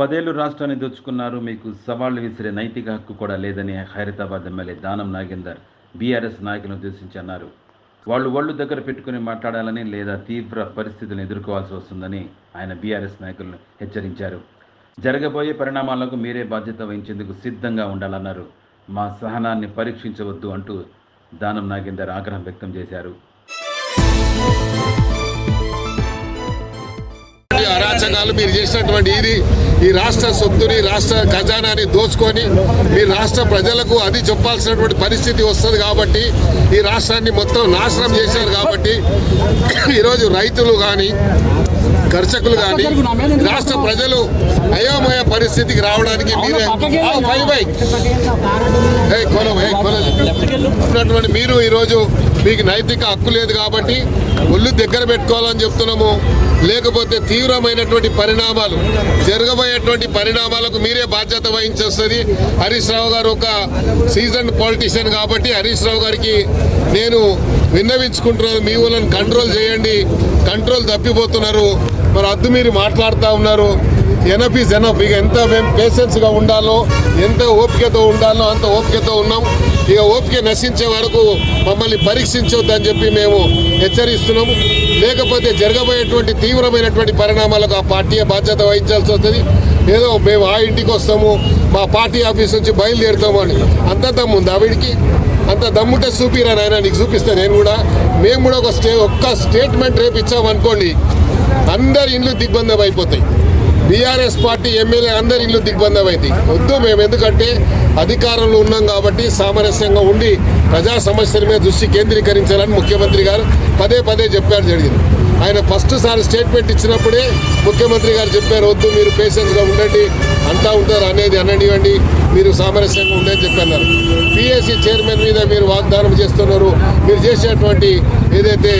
పదేళ్ళు రాష్ట్రాన్ని దోచుకున్నారు. మీకు సవాళ్ళు విసిరే నైతిక హక్కు కూడా లేదని హైదరాబాద్ ఎమ్మెల్యే దానం నాగేందర్ బీఆర్ఎస్ నాయకులను ఉద్దేశించి అన్నారు. వాళ్ళు ఒళ్ళు దగ్గర పెట్టుకుని మాట్లాడాలని లేదా తీవ్ర పరిస్థితులను ఎదుర్కోవాల్సి వస్తుందని ఆయన బీఆర్ఎస్ నాయకులను హెచ్చరించారు. జరగబోయే పరిణామాలకు మీరే బాధ్యత వహించేందుకు సిద్ధంగా ఉండాలన్నారు. మా సహనాన్ని పరీక్షించవద్దు అంటూ దానం నాగేందర్ ఆగ్రహం వ్యక్తం చేశారు. అరాచకాలు మీరు చేసినటువంటి ఇది ఈ రాష్ట్ర సొత్తుని రాష్ట్ర ఖజానాని దోచుకొని మీ రాష్ట్ర ప్రజలకు అది చెప్పాల్సినటువంటి పరిస్థితి వస్తుంది కాబట్టి ఈ రాష్ట్రాన్ని మొత్తం నాశనం చేశారు కాబట్టి ఈరోజు రైతులు కానీ కర్షకులు కానీ రాష్ట్ర ప్రజలు అయోమయ పరిస్థితికి రావడానికి మీరే మీరు ఈరోజు మీకు నైతిక హక్కు లేదు కాబట్టి ఒళ్ళు దగ్గర పెట్టుకోవాలని చెప్తున్నాము. లేకపోతే తీవ్రమైనటువంటి పరిణామాలు జరగబోయేటువంటి పరిణామాలకు మీరే బాధ్యత వహించొస్తుంది. హరీష్ రావు గారు ఒక సీజన్ పాలిటీషియన్ కాబట్టి హరీష్ రావు గారికి నేను విన్నవించుకుంటున్నాను. మీ వాళ్ళని కంట్రోల్ చేయండి. కంట్రోల్ తప్పిపోతున్నారు. మరి అద్దు మీరు మాట్లాడుతూ ఉన్నారు. ఎనఫ్ ఈజ్ ఎనఫ్ ఇక ఎంత మేము పేషెన్స్గా ఉండాలో ఎంత ఓపికతో ఉండాలో అంత ఓపికతో ఉన్నాం. ఇక ఓపిక నశించే వరకు మమ్మల్ని పరీక్షించొద్దని చెప్పి మేము హెచ్చరిస్తున్నాము. లేకపోతే జరగబోయేటువంటి తీవ్రమైనటువంటి పరిణామాలకు ఆ పార్టీ బాధ్యత వహించాల్సి వస్తుంది. ఏదో మేము ఆ ఇంటికి వస్తాము మా పార్టీ ఆఫీస్ నుంచి బయలుదేరుతాము అని. అంత దమ్ముంది ఆవిడికి అంత దమ్ముంటే చూపిరా నాయన నీకు చూపిస్తాను నేను కూడా. మేము కూడా ఒక స్టే ఒక్క స్టేట్మెంట్ రేపు ఇచ్చామనుకోండి అందరి ఇండ్లు దిగ్బంధం అయిపోతాయి. బీఆర్ఎస్ పార్టీ ఎమ్మెల్యే అందరి ఇల్లు దిగ్బంధం అయితే వద్దు మేము ఎందుకంటే అధికారంలో ఉన్నాం కాబట్టి సామరస్యంగా ఉండి ప్రజా సమస్యల మీద దృష్టి కేంద్రీకరించాలని ముఖ్యమంత్రి గారు పదే పదే చెప్పారు జరిగింది. ఆయన ఫస్ట్ సారి స్టేట్మెంట్ ఇచ్చినప్పుడే ముఖ్యమంత్రి గారు చెప్పారు వద్దు మీరు పేషెన్స్గా ఉండండి అంతా ఉంటారు అనేది అననివ్వండి మీరు సామరస్యంగా ఉండని చెప్పన్నారు సిఎస్సి చైర్మన్ మీద మీరు వాగ్దానం చేస్తున్నారు. మీరు చేసేటువంటి ఏదైతే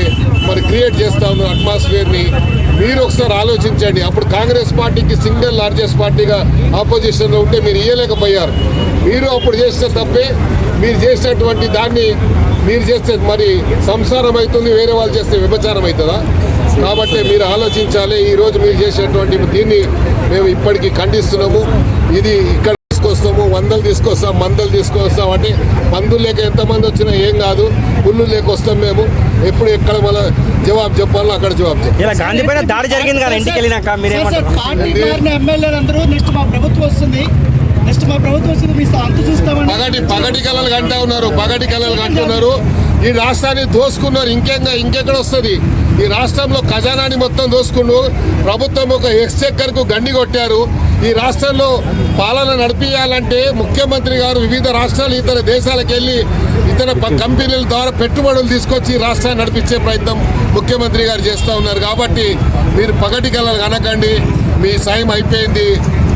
మరి క్రియేట్ చేస్తా ఉన్న అట్మాస్ఫియర్ని మీరు ఒకసారి ఆలోచించండి. అప్పుడు కాంగ్రెస్ పార్టీకి సింగిల్ లార్జెస్ట్ పార్టీగా ఆపోజిషన్లో ఉంటే మీరు ఇయ్యలేకపోయారు. మీరు అప్పుడు చేస్తే తప్పే మీరు చేసినటువంటి దాన్ని మీరు చేస్తే మరి సంసారం అవుతుంది వేరే వాళ్ళు చేస్తే విభచారం అవుతుందా? కాబట్టి మీరు ఆలోచించాలి. ఈరోజు మీరు చేసేటువంటి దీన్ని మేము ఇప్పటికీ ఖండిస్తున్నాము. ఇది ఇక్కడ తీసుకొస్తాము వందలు తీసుకొస్తాం మందలు తీసుకొస్తాం అంటే మందులు లేక ఎంతమంది వచ్చినా ఏం కాదు పుల్లు లేక వస్తాం మేము. ఎప్పుడు ఎక్కడ మన జవాబు చెప్పాలో అక్కడ జవాబు చెప్పాలి. దాడి జరిగింది కదా ఇంటికి వెళ్ళినాక సార్, సార్, మీరేమంటారు పార్టీ మారిన ఎమ్మెల్యేలు అందరూ నెక్స్ట్ మా ప్రభుత్వం వస్తుంది. నెక్స్ట్ మా ప్రభుత్వం వస్తుంది మీ అంత చూస్తామని. పగటి పగటి కళలు కంటా ఉన్నారు పగటి కళలు కంటున్నారు ఈ రాష్ట్రాన్ని దోసుకున్నారు ఇంకేంగా ఇంకెక్కడ వస్తుంది? ఈ రాష్ట్రంలో ఖజానాని మొత్తం దోసుకున్నారు. ప్రభుత్వం ఒక ఎక్స్చెక్కర్కు గండి కొట్టారు. ఈ రాష్ట్రంలో పాలన నడిపించాలంటే ముఖ్యమంత్రి గారు వివిధ రాష్ట్రాలు ఇతర దేశాలకు వెళ్ళి ఇతర కంపెనీల ద్వారా పెట్టుబడులు తీసుకొచ్చి రాష్ట్రాన్ని నడిపించే ప్రయత్నం ముఖ్యమంత్రి గారు చేస్తూ ఉన్నారు. కాబట్టి మీరు పగటి కళలు కనకండి మీ సాయం అయిపోయింది.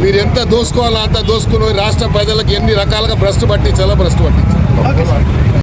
మీరు ఎంత దోసుకోవాలో అంత దోసుకుని రాష్ట్ర ప్రజలకు ఎన్ని రకాలుగా భ్రష్టు పట్టించాలో భ్రష్టు పట్టించాలి.